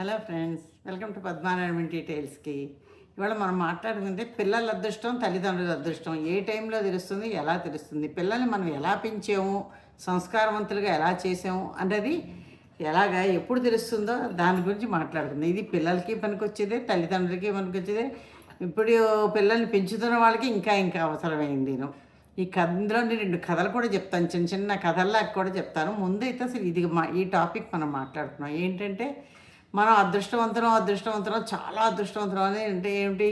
Hello friends welcome to Padmanarayana డీటెయిల్స్కి ఇవాళ మనం మాట్లాడుకుంటే పిల్లల అదృష్టం తల్లిదండ్రుల అదృష్టం. ఏ టైంలో తెలుస్తుంది ఎలా తెలుస్తుంది పిల్లల్ని మనం ఎలా పెంచాము సంస్కారవంతులుగా ఎలా చేసాము అన్నది ఎలాగా ఎప్పుడు తెలుస్తుందో దాని గురించి మాట్లాడుతుంది ఇది పిల్లలకి పనికొచ్చేదే తల్లిదండ్రులకి పనికొచ్చేదే. ఇప్పుడు పిల్లల్ని పెంచుతున్న వాళ్ళకి ఇంకా ఇంకా అవసరమైంది. నేను ఈ కథలోని రెండు కథలు కూడా చెప్తాను చిన్న చిన్న కథల్లా కూడా చెప్తాను. ముందైతే అసలు ఇది మా ఈ టాపిక్ మనం మాట్లాడుతున్నాం. ఏంటంటే మనం అదృష్టవంతులం అదృష్టవంతరం చాలా అదృష్టవంతరం అని అంటే ఏమిటి?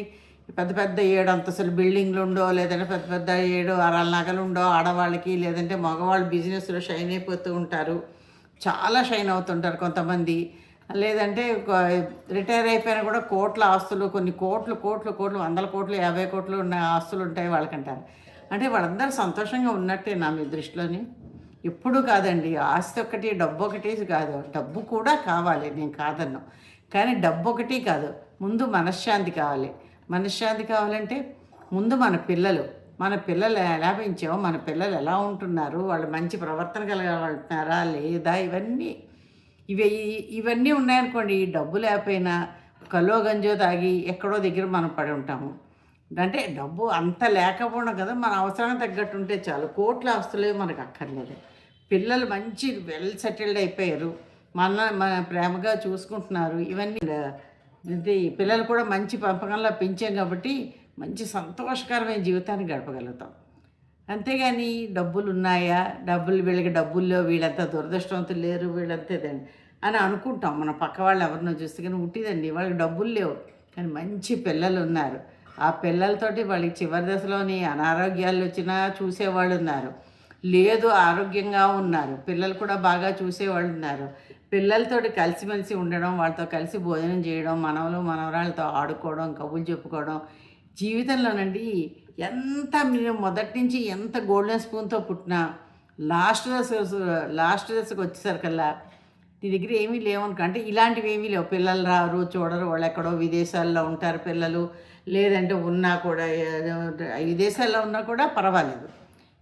పెద్ద పెద్ద ఏడు అంతస్తులు బిల్డింగ్లు ఉండో లేదంటే పెద్ద పెద్ద ఏడు అరాల నగలు ఉండో ఆడవాళ్ళకి లేదంటే మగవాళ్ళు బిజినెస్లో షైన్ అయిపోతూ ఉంటారు. చాలా షైన్ అవుతుంటారు కొంతమంది. లేదంటే రిటైర్ అయిపోయినా కూడా కోట్ల ఆస్తులు కొన్ని కోట్లు కోట్లు కోట్లు వందల కోట్లు యాభై కోట్లు ఉన్న ఆస్తులు ఉంటాయి వాళ్ళకంటారు. అంటే వాళ్ళందరూ సంతోషంగా ఉన్నట్టే నా మీ దృష్టిలోని. ఎప్పుడు కాదండి ఆస్తి ఒకటి డబ్బు ఒకటి కాదు డబ్బు కూడా కావాలి నేను కాదన్నా. కానీ డబ్బు ఒకటి కాదు ముందు మనశ్శాంతి కావాలి. మనశ్శాంతి కావాలంటే ముందు మన పిల్లలు మన పిల్లలు ఎలా పెంచామో మన పిల్లలు ఎలా ఉంటున్నారు వాళ్ళు మంచి ప్రవర్తన కలగలుగుతున్నారా లేదా ఇవన్నీ ఇవి ఇవన్నీ ఉన్నాయనుకోండి డబ్బు లేకపోయినా కలో గంజో తాగి ఎక్కడో దగ్గర మనం పడి ఉంటాము. అంటే డబ్బు అంత లేకపోవడం కదా మన అవసరానికి తగ్గట్టు ఉంటే చాలు. కోట్ల ఆస్తులే మనకు అక్కర్లేదు. పిల్లలు మంచి వెల్ సెటిల్డ్ అయిపోయారు. మన మన ప్రేమగా చూసుకుంటున్నారు. ఇవన్నీ ఇది పిల్లలు కూడా మంచి పెంపకంలో పెంచాం కాబట్టి మంచి సంతోషకరమైన జీవితాన్ని గడపగలుగుతాం. అంతేగాని డబ్బులు ఉన్నాయా? డబ్బులు వీళ్ళకి డబ్బుల్లో వీళ్ళంతా దురదృష్టవంతులు లేరు వీళ్ళంతే అని అనుకుంటాం. మన పక్క వాళ్ళు ఎవరినో చూస్తే కానీ ఉట్టిదండి. వాళ్ళకి డబ్బులు లేవు. కానీ మంచి పిల్లలు ఉన్నారు. ఆ పిల్లలతోటి వాళ్ళకి చివరి దశలోని అనారోగ్యాలు వచ్చినా చూసేవాళ్ళు ఉన్నారు. లేదు ఆరోగ్యంగా ఉన్నారు. పిల్లలు కూడా బాగా చూసేవాళ్ళు ఉన్నారు. పిల్లలతోటి కలిసిమెలిసి ఉండడం వాళ్ళతో కలిసి భోజనం చేయడం మనవలు మనవరాళ్ళతో ఆడుకోవడం కబుర్లు చెప్పుకోవడం జీవితంలోనండి ఎంత మీరు మొదటి నుంచి ఎంత గోల్డెన్ స్పూన్తో పుట్టినా లాస్ట్ దశ లాస్ట్ దశకు వచ్చేసరికల్లా నీ దగ్గర ఏమీ లేవనుకో అంటే ఇలాంటివి ఏమీ లేవు. పిల్లలు రారు చూడరు వాళ్ళు ఎక్కడో విదేశాల్లో ఉంటారు పిల్లలు. లేదంటే ఉన్నా కూడా విదేశాల్లో ఉన్నా కూడా పర్వాలేదు.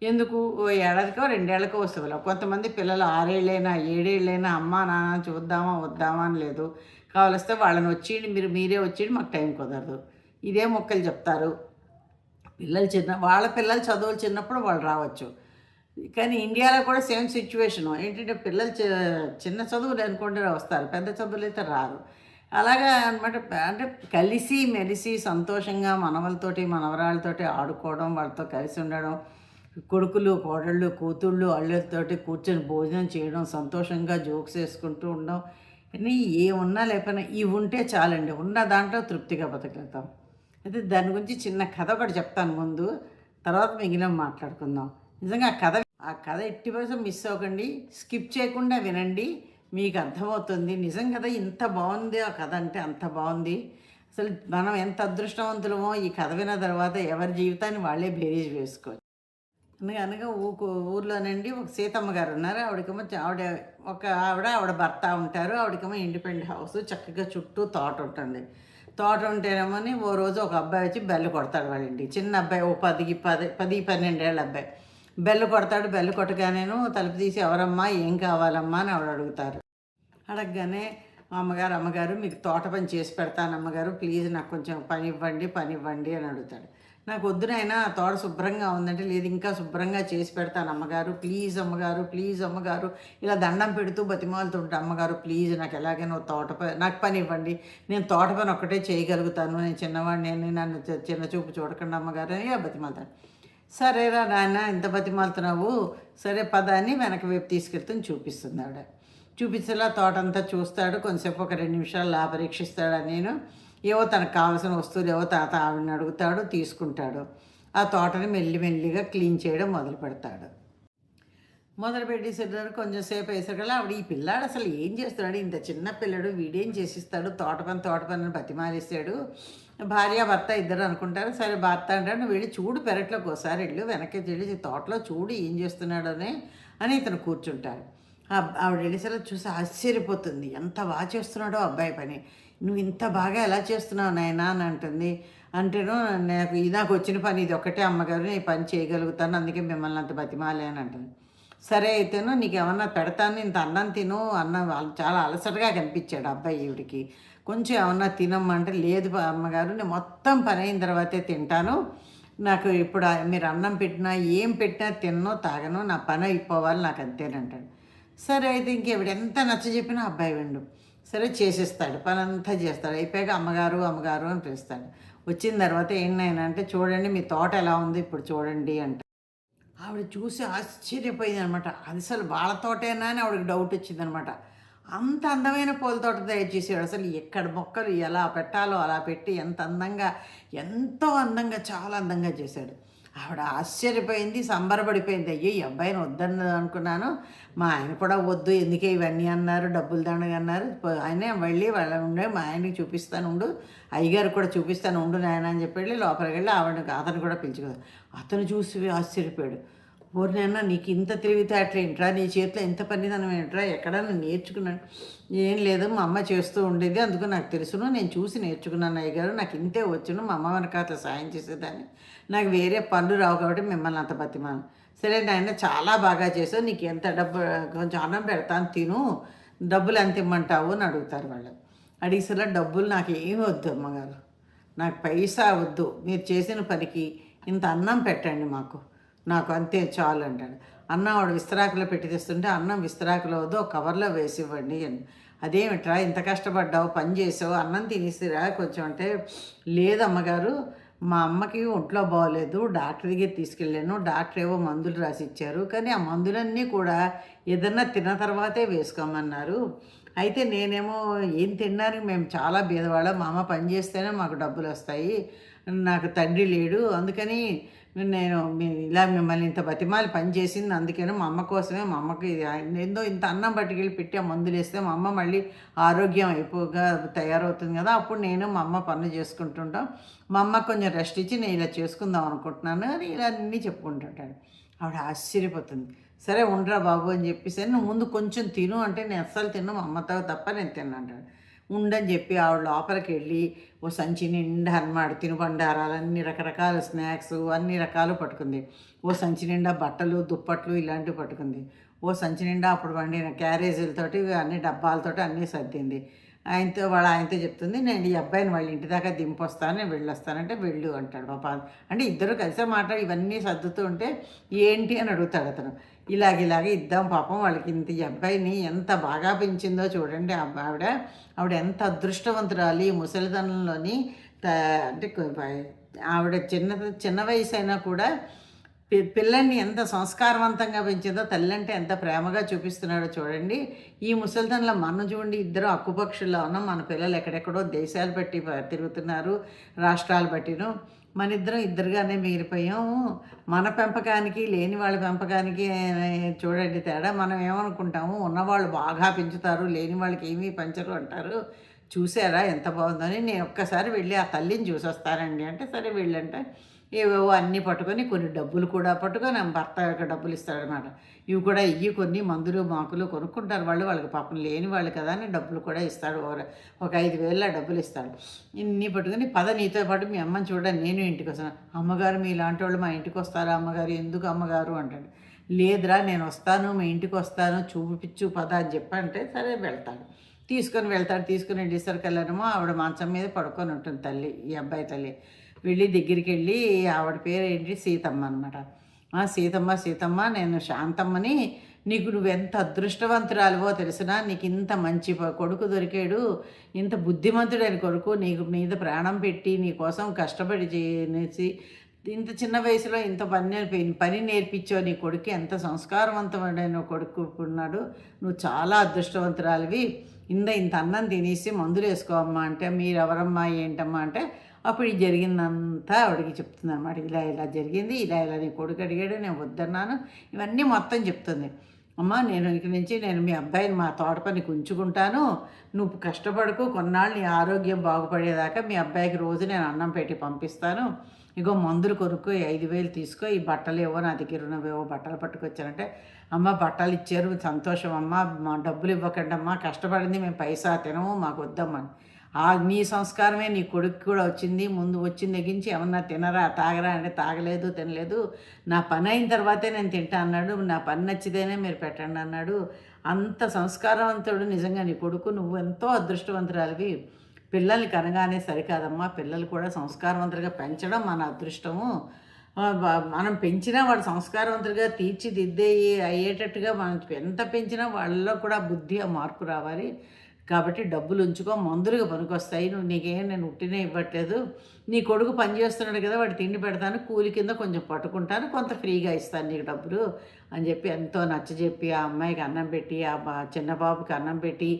ఎందుకు? ఓ ఏడాదికో రెండేళ్ళకో వస్తుంది. కొంతమంది పిల్లలు ఆరేళ్ళైనా ఏడేళ్ళైనా అమ్మా నాన్న చూద్దామా వద్దామా అని లేదు. కావలిస్తే వాళ్ళని వచ్చేయండి మీరు మీరే వచ్చేయండి మాకు టైం కుదరదు. ఇదే మొక్కలు చెప్తారు. పిల్లలు చిన్న వాళ్ళ పిల్లలు చదువులు చిన్నప్పుడు వాళ్ళు రావచ్చు. కానీ ఇండియాలో కూడా సేమ్ సిచ్యువేషను. ఏంటంటే పిల్లలు చిన్న చదువులు అనుకుంటే వస్తారు. పెద్ద చదువులు అయితే రారు. అలాగా అనమాట అంటే కలిసి మెలిసి సంతోషంగా మనవలతోటి మనవరాళ్ళతోటి ఆడుకోవడం వాళ్ళతో కలిసి ఉండడం కొడుకులు కోడళ్ళు కూతుళ్ళు అళ్ళతోటి కూర్చొని భోజనం చేయడం సంతోషంగా జోక్స్ వేసుకుంటూ ఉండడం ఏమున్నా ఏ ఉన్నా లేకపోయినా ఇవి ఉంటే చాలండి. ఉన్న దాంట్లో తృప్తిగా బతకగలుగుతాం. అయితే దాని గురించి చిన్న కథ ఒకటి చెప్తాను ముందు. తర్వాత మిగిలిన మాట్లాడుకుందాం. నిజంగా ఆ కథ ఆ కథ ఎట్టి కోసం మిస్ అవ్వకండి. స్కిప్ చేయకుండా వినండి. మీకు అర్థమవుతుంది. నిజం కదా ఇంత బాగుంది ఆ కథ అంటే అంత బాగుంది. అసలు మనం ఎంత అదృష్టవంతులమో ఈ కథ విన్న తర్వాత ఎవరి జీవితాన్ని వాళ్ళే బేరీజ్ వేసుకోవచ్చు. అనగా అనగా ఊకు ఊర్లోనండి ఒక సీతమ్మ గారు ఉన్నారు. ఆవిడకేమో ఆవిడ ఒక ఆవిడ ఆవిడ భర్త ఉంటారు. ఆవిడకేమో ఇండిపెండెంట్ హౌస్ చక్కగా చుట్టూ తోట ఉంటుంది. తోట ఉంటేనేమో ఓ రోజు ఒక అబ్బాయి వచ్చి బెల్ల కొడతాడు వాళ్ళ ఇంటికి. చిన్న అబ్బాయి ఓ పదికి పది పది పన్నెండేళ్ళ అబ్బాయి. బెల్లు కొడతాడు బెల్లు కొట్టగానేను తలుపు తీసి ఎవరమ్మా ఏం కావాలమ్మా? అని ఆవిడ అడుగుతారు. అడగగానే మా అమ్మగారు అమ్మగారు మీకు తోట పని చేసి పెడతాను అమ్మగారు ప్లీజ్ నాకు కొంచెం పని ఇవ్వండి పని ఇవ్వండి అని అడుగుతాడు. నాకు వద్దునైనా ఆ తోట శుభ్రంగా ఉందంటే లేదు ఇంకా శుభ్రంగా చేసి పెడతాను అమ్మగారు ప్లీజ్ అమ్మగారు ప్లీజ్ అమ్మగారు. ఇలా దండం పెడుతూ బతిమాలుతుంటా అమ్మగారు ప్లీజ్ నాకు ఎలాగైనా తోట పని నాకు పని ఇవ్వండి నేను తోట పని ఒక్కటే చేయగలుగుతాను నేను చిన్నవాడిని నన్ను చిన్న చూపు చూడకండి అమ్మగారు అని బతిమాలుతాను సరేరా నాయన ఇంత బతిమాలుతున్నావు. సరే పద అని వెనక వైపు తీసుకెళ్తాను చూపిస్తుంది ఆవిడ. చూపించేలా తోటంతా చూస్తాడు. కొంతసేపు ఒక రెండు నిమిషాలు లా పరీక్షిస్తాడు నేను. ఏవో తనకు కావాల్సిన వస్తువులు ఏవో తాత ఆవిడని అడుగుతాడు తీసుకుంటాడు. ఆ తోటని మెల్లి మెల్లిగా క్లీన్ చేయడం మొదలు పెడతాడు. మొదలు పెట్టేసేటప్పుడు కొంచెంసేపు వేసరికల్లా ఆవిడ ఈ పిల్లాడు అసలు ఏం చేస్తున్నాడు? ఇంత చిన్న పిల్లడు వీడేం చేసిస్తాడు? తోట పని తోట పని బతిమాలేసాడు భార్య భర్త ఇద్దరు అనుకుంటారు. సరే భర్త అంటాడు నువ్వు వెళ్ళి చూడు పెరట్లోకి ఒకసారి వెళ్ళు వెనక్కి వెళ్ళి తోటలో చూడు ఏం చేస్తున్నాడు అని అని ఇతను కూర్చుంటాడు. ఆవిడ వెళ్ళేసరికి చూసి ఆశ్చర్యపోతుంది. ఎంత బాగా చేస్తున్నాడో అబ్బాయి పని. నువ్వు ఇంత బాగా ఎలా చేస్తున్నావు నాయనా అని అంటుంది. అంటేను నాకు ఇది నాకు వచ్చిన పని ఇది ఒక్కటే అమ్మగారు నేను పని చేయగలుగుతాను అందుకే మిమ్మల్ని అంత బతిమాలే అని అంటుంది. సరే అయితేను నీకు ఏమన్నా పెడతాను ఇంత అన్నం తిను అన్నం వాళ్ళు చాలా అలసటగా కనిపించాడు అబ్బాయి ఈవిడికి. కొంచెం ఏమన్నా తినమ్మంటే లేదు అమ్మగారు నేను మొత్తం పని అయిన తర్వాతే తింటాను. నాకు ఇప్పుడు మీరు అన్నం పెట్టినా ఏం పెట్టినా తిన్నో తాగను నా పని అయిపోవాలి నాకు అంతేనంటాడు. సరే అయితే ఇంకెవిడ ఎంత నచ్చ చెప్పినా అబ్బాయి విండు. సరే చేసేస్తాడు పని అంతా చేస్తాడు. అయిపోయాక అమ్మగారు అమ్మగారు అని పిలుస్తాడు. వచ్చిన తర్వాత ఏంటైనా అంటే చూడండి మీ తోట ఎలా ఉంది ఇప్పుడు చూడండి అంటే. ఆవిడ చూసి ఆశ్చర్యపోయింది అనమాట అది అసలు వాళ్ళ తోటేనా అని ఆవిడకి డౌట్ వచ్చిందనమాట. అంత అందమైన పూల తోట దయచేసాడు అసలు ఎక్కడ మొక్కలు ఎలా పెట్టాలో అలా పెట్టి ఎంత అందంగా ఎంతో అందంగా చాలా అందంగా చేశాడు. ఆవిడ ఆశ్చర్యపోయింది సంబరపడిపోయింది. అయ్యో ఈ అబ్బాయిని వద్దన్నది అనుకున్నాను. మా ఆయన కూడా వద్దు ఎందుకే ఇవన్నీ అన్నారు డబ్బులు దండగా అన్నారు. ఆయనే వెళ్ళి వాళ్ళ ఉండే మా ఆయనకి చూపిస్తాను ఉండు అయ్యగారు కూడా చూపిస్తాను ఉండు నాయన అని చెప్పి వెళ్ళి లోపలికి వెళ్ళి ఆవిడ అతను కూడా పిలుచుకోదు అతను చూసి ఆశ్చర్యపోయాడు. ఊరినైనా నీకు ఇంత తెలివితేటలు ఏంట్రా? నీ చేతిలో ఎంత పనిదనం ఏంట్రా? ఎక్కడన్నా నేర్చుకున్నాను ఏం లేదు మా అమ్మ చేస్తూ ఉండేది. అందుకు నాకు తెలుసును. నేను చూసి నేర్చుకున్నాను అయ్యగారు. నాకు ఇంతే వచ్చును. మా అమ్మ వెనక అట్లా సాయం చేసేదాన్ని. నాకు వేరే పనులు రావు కాబట్టి మిమ్మల్ని అంత బతిమాను సరే నాయన చాలా బాగా చేసావు. నీకు ఎంత డబ్బు కొంచెం అన్నం పెడతాను తిను. డబ్బులు ఎంత ఇమ్మంటావు? అని అడుగుతారు వాళ్ళు. అడిగిసలా డబ్బులు నాకు ఏమి వద్దు అమ్మగారు. నాకు పైసా వద్దు. మీరు చేసిన పనికి ఇంత అన్నం పెట్టండి మాకు. నాకు అంతే చాలు అంటాడు. అన్నం ఆవిడ విస్తరాకులో పెట్టి తెస్తుంటే అన్నం విస్తరాకులో వద్దు కవర్లో వేసి ఇవ్వండి అని అదేమిట్రా ఇంత కష్టపడ్డావు పని చేసావు అన్నం తినేసిరా కొంచెం అంటే లేదు అమ్మగారు మా అమ్మకి ఒంట్లో బాగోలేదు డాక్టర్ దగ్గర తీసుకెళ్ళాను డాక్టర్ ఏవో మందులు రాసి ఇచ్చారు కానీ ఆ మందులన్నీ కూడా ఏదన్నా తిన్న తర్వాతే వేసుకోమన్నారు. అయితే నేనేమో ఏం తిన్నారు మేము చాలా బీదవాళ్ళం మా అమ్మ పని చేస్తేనే మాకు డబ్బులు వస్తాయి నాకు తండ్రి లేడు అందుకని నేను ఇలా మిమ్మల్ని ఇంత బతిమాలి పని చేసింది అందుకని మా అమ్మ కోసమే మా అమ్మకి ఏందో ఇంత అన్నం పట్టుకెళ్ళి పెట్టి ఆ మందులు వేస్తే మా అమ్మ మళ్ళీ ఆరోగ్యం అయిపోగా తయారవుతుంది కదా. అప్పుడు నేను మా అమ్మ పనులు చేసుకుంటుంటాం. మా అమ్మ కొంచెం రెస్ట్ ఇచ్చి నేను ఇలా చేసుకుందాం అనుకుంటున్నాను అని ఇలా అన్నీ చెప్పుకుంటుంటాడు. ఆవిడ ఆశ్చర్యపోతుంది. సరే ఉండరా బాబు అని చెప్పేసి నువ్వు ముందు కొంచెం తిను అంటే నేను అస్సలు తిను మా అమ్మతో తప్ప నేను తిన్నాంటాడు ఉండని చెప్పి ఆవిడ లోపలికి వెళ్ళి ఓ సంచి నిండా అన్నమాట తినుబండారాలు అన్ని రకరకాల స్నాక్స్ అన్ని రకాలు పట్టుకుంది. ఓ సంచి నిండా బట్టలు దుప్పట్లు ఇలాంటివి పట్టుకుంది. ఓ సంచి నిండా అప్పుడు వండిన క్యారేజీలతోటి అన్ని డబ్బాలతోటి అన్నీ సర్దింది. ఆయనతో వాళ్ళ ఆయనతో చెప్తుంది నేను ఈ అబ్బాయిని వాళ్ళ ఇంటి దాకా దింపొస్తాను నేను వెళ్ళొస్తానంటే వెళ్ళు అంటాడు పాప. అంటే ఇద్దరు కలిసే మాట ఇవన్నీ సర్దుతూ ఉంటే ఏంటి అని అడుగుతాడు అతను. ఇలాగ ఇలాగ ఇద్దాం పాపం వాళ్ళకి ఇంత ఈ అబ్బాయిని ఎంత బాగా పెంచిందో చూడండి ఆవిడ. ఆవిడ ఎంత అదృష్టవంతురాలు ఈ ముసలితనంలోని. త- అంటే ఆవిడ చిన్న చిన్న వయసు అయినా కూడా పి- పిల్లల్ని ఎంత సంస్కారవంతంగా పెంచిందో తల్లి అంటే ఎంత ప్రేమగా చూపిస్తున్నాడో చూడండి. ఈ ముసలితనంలో మనం చూడండి ఇద్దరు అక్కుపక్షుల్లో ఉన్నాం. మన పిల్లలు ఎక్కడెక్కడో దేశాలు బట్టి తిరుగుతున్నారు రాష్ట్రాలు బట్టిను. మన ఇద్దరం ఇద్దరుగానే మిగిలిపోయాం. మన పెంపకానికి లేని వాళ్ళ పెంపకానికి చూడండి తేడా మనం ఏమనుకుంటాము? ఉన్నవాళ్ళు బాగా పెంచుతారు లేని వాళ్ళకి ఏమీ పెంచరు అంటారు. చూసారా ఎంత బాగుందని? నేను ఒక్కసారి వెళ్ళి ఆ తల్లిని చూసొస్తానండి. అంటే సరే వెళ్ళంటే ఏవేవో అన్నీ పట్టుకొని కొన్ని డబ్బులు కూడా పట్టుకొని భర్త యొక్క డబ్బులు ఇస్తాడనమాట. ఇవి కూడా ఇవి కొన్ని మందులు మాకులు కొనుక్కుంటారు వాళ్ళు వాళ్ళకి పాపం లేని వాళ్ళు కదా అని డబ్బులు కూడా ఇస్తాడు. ఒక ఐదు వేల డబ్బులు ఇస్తాడు. ఇన్ని పట్టుకొని పద నీతో పాటు మీ అమ్మని చూడండి నేను ఇంటికి వస్తాను. అమ్మగారు మీ ఇలాంటి వాళ్ళు మా ఇంటికి వస్తారా? అమ్మగారు ఎందుకు అమ్మగారు అంటాడు. లేదురా నేను వస్తాను మీ ఇంటికి వస్తాను చూపించు పద అని చెప్పంటే సరే వెళ్తాడు. తీసుకొని వెళ్తాడు తీసుకుని వెళ్ళేసరికి వెళ్ళడమో ఆవిడ మంచం మీద పడుకొని ఉంటుంది తల్లి ఈ అబ్బాయి తల్లి. వెళ్ళి దగ్గరికి వెళ్ళి ఆవిడ పేరు ఏంటి సీతమ్మ అనమాట సీతమ్మ సీతమ్మ నేను శాంతమ్మని నీకు నువ్వెంత అదృష్టవంతురాలువో తెలిసినా? నీకు ఇంత మంచి కొడుకు దొరికాడు. ఇంత బుద్ధిమంతుడైన కొడుకు. నీకు మీద ప్రాణం పెట్టి నీ కోసం కష్టపడి చేసి ఇంత చిన్న వయసులో ఇంత పని నేర్పి పని నేర్పించావు నీ కొడుకు. ఎంత సంస్కారవంతమైన కొడుకు ఉన్నాడు. నువ్వు చాలా అదృష్టవంతురాలివి. ఇంత ఇంత అన్నం తినేసి మందులు వేసుకోమ్మా అంటే మీరు ఎవరమ్మా ఏంటమ్మా అంటే అప్పుడు ఇది జరిగిందంతా ఆవిడకి చెప్తుంది అనమాట ఇలా ఇలా జరిగింది ఇలా ఇలా నీ కొడుకు అడిగాడు నేను వద్దన్నాను ఇవన్నీ మొత్తం చెప్తుంది. అమ్మ నేను ఇక్కడి నుంచి నేను మీ అబ్బాయిని మా తోట పనికి ఉంచుకుంటాను నువ్వు కష్టపడకు కొన్నాళ్ళు నీ ఆరోగ్యం బాగుపడేదాకా మీ అబ్బాయికి రోజు నేను అన్నం పెట్టి పంపిస్తాను. ఇగో మందులు కొనుక్కో ఐదు వేలు తీసుకో ఈ బట్టలు ఏవో నా దగ్గర ఉన్నవేవో బట్టలు పట్టుకొచ్చానంటే అమ్మ బట్టలు ఇచ్చారు సంతోషం అమ్మ మా డబ్బులు ఇవ్వకండి అమ్మ కష్టపడింది మేము పైసా తినము మాకు వద్దమ్మని ఆ నీ సంస్కారమే నీ కొడుకు కూడా వచ్చింది ముందు వచ్చిన దగ్గరించి ఏమన్నా తినరా తాగరా అంటే తాగలేదు తినలేదు. నా పని అయిన తర్వాతే నేను తింటా అన్నాడు. నా పని నచ్చితేనే మీరు పెట్టండి అన్నాడు. అంత సంస్కారవంతుడు నిజంగా నీ కొడుకు. నువ్వు ఎంతో అదృష్టవంతురాలివి. పిల్లల్ని కనగానే సరికాదమ్మా. పిల్లలు కూడా సంస్కారవంతులుగా పెంచడం మన అదృష్టము. మనం పెంచినా వాడు సంస్కారవంతులుగా తీర్చిదిద్దే అయ్యేటట్టుగా మనం ఎంత పెంచినా వాళ్ళలో కూడా బుద్ధి మార్పు రావాలి. కాబట్టి డబ్బులు ఉంచుకో మందులుగా పనికొస్తాయి. నువ్వు నీకేం నేను ఉట్టినే ఇవ్వట్లేదు. నీ కొడుకు పని చేస్తున్నాడు కదా వాడు తిండి పెడతాను కూలి కింద కొంచెం పట్టుకుంటాను కొంత ఫ్రీగా ఇస్తాను నీకు డబ్బులు అని చెప్పి ఎంతో నచ్చజెప్పి ఆ అమ్మాయికి అన్నం పెట్టి ఆ బా చిన్న బాబుకి అన్నం పెట్టి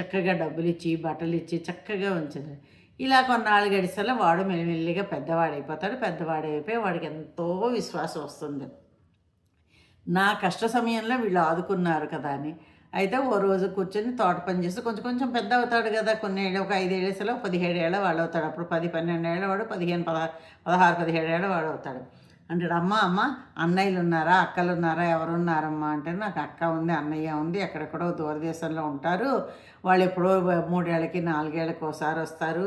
చక్కగా డబ్బులు ఇచ్చి బట్టలు ఇచ్చి చక్కగా ఉంచారు ఇలా కొన్నాళ్ళు గడిచేలా వాడు మెల్లిమెల్లిగా పెద్దవాడైపోతాడు. పెద్దవాడైపోయి వాడికి ఎంతో విశ్వాసం వస్తుంది. నా కష్ట సమయంలో వీళ్ళు ఆదుకున్నారు కదా అని. అయితే ఓ రోజు కూర్చొని తోట పని చేస్తే కొంచెం కొంచెం పెద్ద అవుతాడు కదా. కొన్ని ఏళ్ళు ఒక ఐదేళ్ళేసలో పదిహేడు ఏళ్ళ వాడు అవుతాడు అప్పుడు పది పన్నెండేళ్ళ వాడు పదిహేను పదహారు పదహారు పదిహేడేళ్ళ వాడు అవుతాడు అంటాడు అమ్మ అమ్మ అన్నయ్యలు ఉన్నారా? అక్కలు ఉన్నారా? ఎవరు ఉన్నారమ్మా అంటే నాకు అక్క ఉంది అన్నయ్య ఉంది ఎక్కడెక్కడో దూరదేశంలో ఉంటారు. వాళ్ళు ఎప్పుడో మూడేళ్ళకి నాలుగేళ్ళకి ఒకసారి వస్తారు.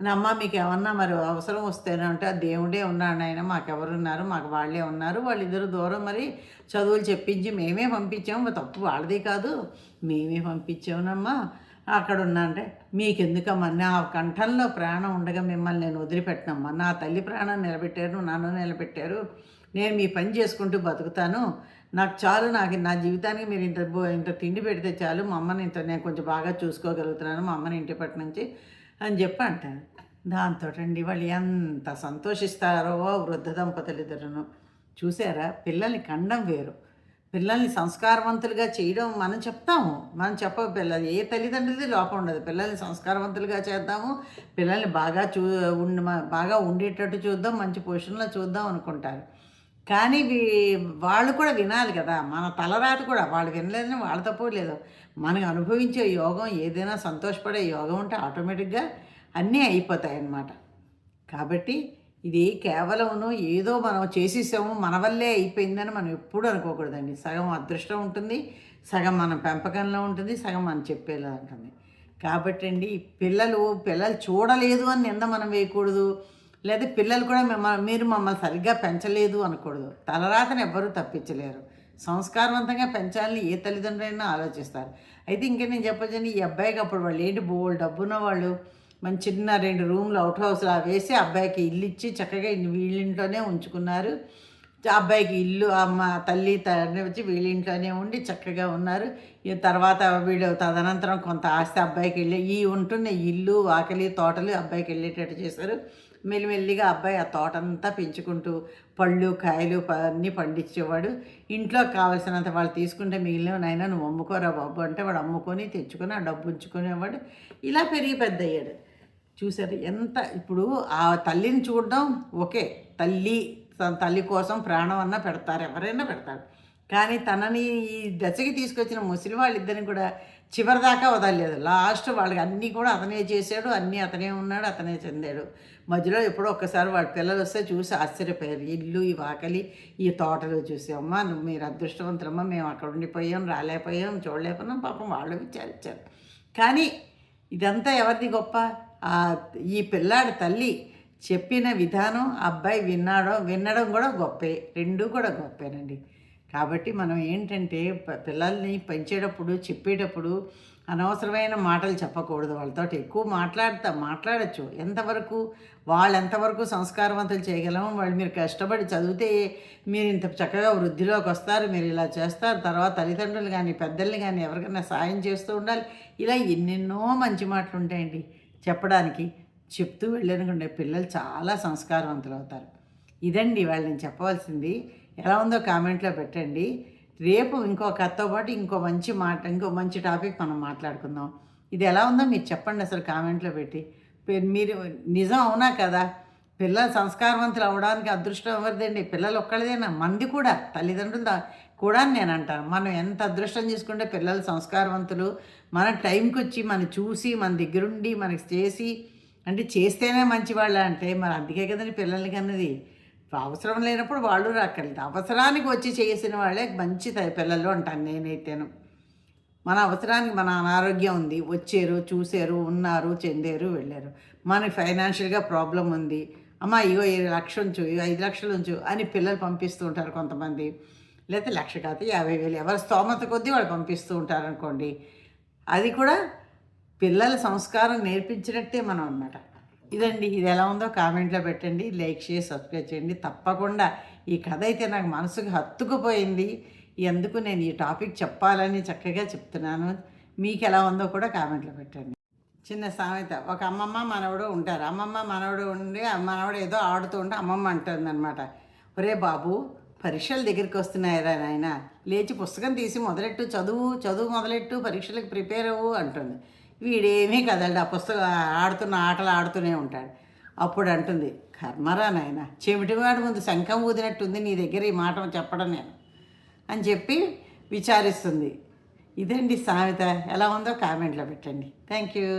అమ్మ మీకు ఏమన్నా మరి అవసరం వస్తేనే ఉంటే దేవుడే ఉన్నాడు ఆయన మాకెవరున్నారు మాకు వాళ్ళే ఉన్నారు వాళ్ళిద్దరు దూరం మరి చదువులు చెప్పించి మేమే పంపించాము తప్పు వాళ్ళది కాదు మేమే పంపించామునమ్మా అక్కడ ఉన్నా అంటే మీకెందుకమ్మా నా కంఠంలో ప్రాణం ఉండగా మిమ్మల్ని నేను వదిలిపెట్టినమ్మా నా తల్లి ప్రాణం నిలబెట్టారు నన్ను నిలబెట్టారు నేను మీ పని చేసుకుంటూ బతుకుతాను నాకు చాలు నాకు నా జీవితానికి మీరు ఇంత ఇంత తిండి పెడితే చాలు మా అమ్మని ఇంత నేను కొంచెం బాగా చూసుకోగలుగుతున్నాను మా అమ్మని ఇంటి పట్టు నుంచి అని చెప్పి అంటాను దాంతో అండి వాళ్ళు ఎంత సంతోషిస్తారో వృద్ధ దంపతులు ఇద్దరును. చూసారా? పిల్లల్ని కండం వేరు. పిల్లల్ని సంస్కారవంతులుగా చేయడం మనం చెప్తాము. మనం చెప్ప పిల్లలు ఏ తల్లిదండ్రులది లోపం ఉండదు. పిల్లల్ని సంస్కారవంతులుగా చేద్దాము. పిల్లల్ని బాగా చూ ఉండి బాగా ఉండేటట్టు చూద్దాం. మంచి పొజిషన్లో చూద్దాం అనుకుంటారు. కానీ వీ- వాళ్ళు కూడా వినాలి కదా. మన తలరాత కూడా వాళ్ళు వినలేదని వాళ్ళ తప్పు లేదు. మనకు అనుభవించే యోగం ఏదైనా సంతోషపడే యోగం ఉంటే ఆటోమేటిక్గా అన్నీ అయిపోతాయి అన్నమాట కాబట్టి ఇది కేవలం ఏదో మనం చేసేసాము మన వల్లే అయిపోయిందని మనం ఎప్పుడూ అనుకోకూడదండి. సగం అదృష్టం ఉంటుంది సగం మన పెంపకంలో ఉంటుంది సగం మనం చెప్పేలా ఉంటుంది. కాబట్టి అండి పిల్లలు పిల్లలు చూడలేదు అని నింద మనం వేయకూడదు. లేదా పిల్లలు కూడా మిమ్మల్ని మీరు మమ్మల్ని సరిగ్గా పెంచలేదు అనకూడదు. తలరాతను ఎవ్వరూ తప్పించలేరు. సంస్కారవంతంగా పెంచాలని ఏ తల్లిదండ్రులైనా ఆలోచిస్తారు. అయితే ఇంకా నేను చెప్పొచ్చండి ఈ అబ్బాయికి అప్పుడు వాళ్ళు ఏంటి బోల్ డబ్బున్న వాళ్ళు మన చిన్న రెండు రూమ్లు అవుట్ హౌస్లో వేసి అబ్బాయికి ఇల్లు ఇచ్చి చక్కగా వీళ్ళింట్లోనే ఉంచుకున్నారు. అబ్బాయికి ఇల్లు అమ్మ తల్లి తండ్రి వచ్చి వీళ్ళింట్లోనే ఉండి చక్కగా ఉన్నారు. ఈ తర్వాత వీళ్ళు తదనంతరం కొంత ఆస్తి అబ్బాయికి వెళ్ళి ఈ ఉంటున్న ఇల్లు ఆకలి తోటలు అబ్బాయికి వెళ్ళేటట్టు చేశారు. మెల్లిమెల్లిగా అబ్బాయి ఆ తోటంతా పెంచుకుంటూ పళ్ళు కాయలు అన్నీ పండించేవాడు. ఇంట్లో కావలసినంత వాళ్ళు తీసుకుంటే మిగిలిన నాయన నువ్వు అమ్ముకోరా బాబు అంటే వాడు అమ్ముకొని తెచ్చుకొని ఆ డబ్బు ఉంచుకునేవాడు. ఇలా పెరిగి పెద్ద అయ్యాడు చూసారు ఎంత ఇప్పుడు ఆ తల్లిని చూడడం ఓకే. తల్లి తన తల్లి కోసం ప్రాణం అన్నా పెడతారు ఎవరైనా పెడతారు. కానీ తనని ఈ దశకి తీసుకొచ్చిన ముసలి వాళ్ళిద్దరిని కూడా చివరిదాకా వదలలేదు. లాస్ట్ వాళ్ళకి అన్నీ కూడా అతనే చేశాడు అన్నీ అతనే ఉన్నాడు అతనే చెందాడు. మధ్యలో ఎప్పుడో ఒక్కసారి వాడి పిల్లలు వస్తే చూసి ఆశ్చర్యపోయారు. ఇల్లు ఈ వాకలి ఈ తోటలు చూసి అమ్మ నువ్వు మీరు అదృష్టవంతులమ్మ మేము అక్కడ ఉండిపోయాం రాలేకపోయాం చూడలేకపోయాం పాపం వాళ్ళు విచారించారు. కానీ ఇదంతా ఎవరిది గొప్ప? ఈ పిల్లాడి తల్లి చెప్పిన విధానం అబ్బాయి విన్నాడో వినడం కూడా గొప్పే రెండూ కూడా గొప్పేనండి. కాబట్టి మనం ఏంటంటే ప- పిల్లల్ని పెంచేటప్పుడు చెప్పేటప్పుడు అనవసరమైన మాటలు చెప్పకూడదు. వాళ్ళతో ఎక్కువ మాట్లాడతా మాట్లాడచ్చు. ఎంతవరకు వాళ్ళు ఎంతవరకు సంస్కారవంతులు చేయగలము వాళ్ళు మీరు కష్టపడి చదివితే మీరు ఇంత చక్కగా వృద్ధిలోకి వస్తారు మీరు ఇలా చేస్తారు. తర్వాత తల్లిదండ్రులు కానీ పెద్దల్ని కానీ ఎవరికైనా సాయం చేస్తూ ఉండాలి. ఇలా ఎన్నెన్నో మంచి మాటలు ఉంటాయండి. చెప్పడానికి చెప్తూ వెళ్ళనుకుంటే పిల్లలు చాలా సంస్కారవంతులు అవుతారు ఇదండి వాళ్ళు నేను చెప్పవలసింది. ఎలా ఉందో కామెంట్లో పెట్టండి. రేపు ఇంకో కథతో పాటు ఇంకో మంచి మాట ఇంకో మంచి టాపిక్ మనం మాట్లాడుకుందాం. ఇది ఎలా ఉందో మీరు చెప్పండి అసలు కామెంట్లో పెట్టి. మీరు నిజం అవునా కదా? పిల్లలు సంస్కారవంతులు అవడానికి అదృష్టం ఎవరిదండి? పిల్లలు ఒక్కళ్ళదేనా? మంది కూడా తల్లిదండ్రులు దా- కూడా నేను అంటాను. మనం ఎంత అదృష్టం చేసుకుంటే పిల్లలు సంస్కారవంతులు. మన టైంకి వచ్చి మనం చూసి మన దగ్గరుండి మనకి చేసి అంటే చేస్తేనే మంచివాళ్ళ అంటే మరి అందుకే కదండి పిల్లలకి అన్నది అవసరం లేనప్పుడు వాళ్ళు రాక్కర్లేదు అవసరానికి వచ్చి చేసిన వాళ్ళే మంచి త- పిల్లలు అంటాను నేనైతేను. మన అవసరానికి మన అనారోగ్యం ఉంది. వచ్చారు చూశారు ఉన్నారు చెందారు వెళ్ళారు. మనకి ఫైనాన్షియల్గా ప్రాబ్లం ఉంది. అమ్మ ఇగో ఏడు లక్ష ఉంచు ఇగో ఐదు లక్షలు ఉంచు అని పిల్లలు పంపిస్తూ ఉంటారు కొంతమంది. లేకపోతే లక్ష కాదు యాభై వేలు. ఎవరి స్తోమత కొద్దీ వాళ్ళు పంపిస్తూ ఉంటారు అనుకోండి అది కూడా పిల్లల సంస్కారం నేర్పించినట్టే మనం అన్నమాట. ఇదండి. ఇది ఎలా ఉందో కామెంట్లో పెట్టండి. లైక్ చేసి సబ్స్క్రైబ్ చేయండి. తప్పకుండా ఈ కథ అయితే నాకు మనసుకు హత్తుకుపోయింది. ఎందుకు నేను ఈ టాపిక్ చెప్పాలని చక్కగా చెప్తున్నాను. మీకు ఎలా ఉందో కూడా కామెంట్లో పెట్టండి. చిన్న సామెత. ఒక అమ్మమ్మ మనవడు ఉంటారు. అమ్మమ్మ మనవడు ఉండి మనవడు ఏదో ఆడుతూ ఉంటే అమ్మమ్మ అంటుంది అనమాట ఒరే బాబు పరీక్షల దగ్గరికి వస్తున్నాయిరా నాయన. లేచి పుస్తకం తీసి మొదలెట్టు చదువు చదువు మొదలెట్టు పరీక్షలకు ప్రిపేర్ అవ్వు అంటుంది. వీడేమీ కదలడు. ఆ పుస్తకం ఆడుతున్న ఆటలు ఆడుతూనే ఉంటాడు. అప్పుడు అంటుంది కర్మరా నాయన చెమిటివాడు ముందు శంఖం ఊదినట్టుంది నీ దగ్గర ఈ మాట చెప్పడం నేను అని చెప్పి విచారిస్తుంది. ఇదండి సామెత? ఎలా ఉందో కామెంట్లో పెట్టండి. Thank you.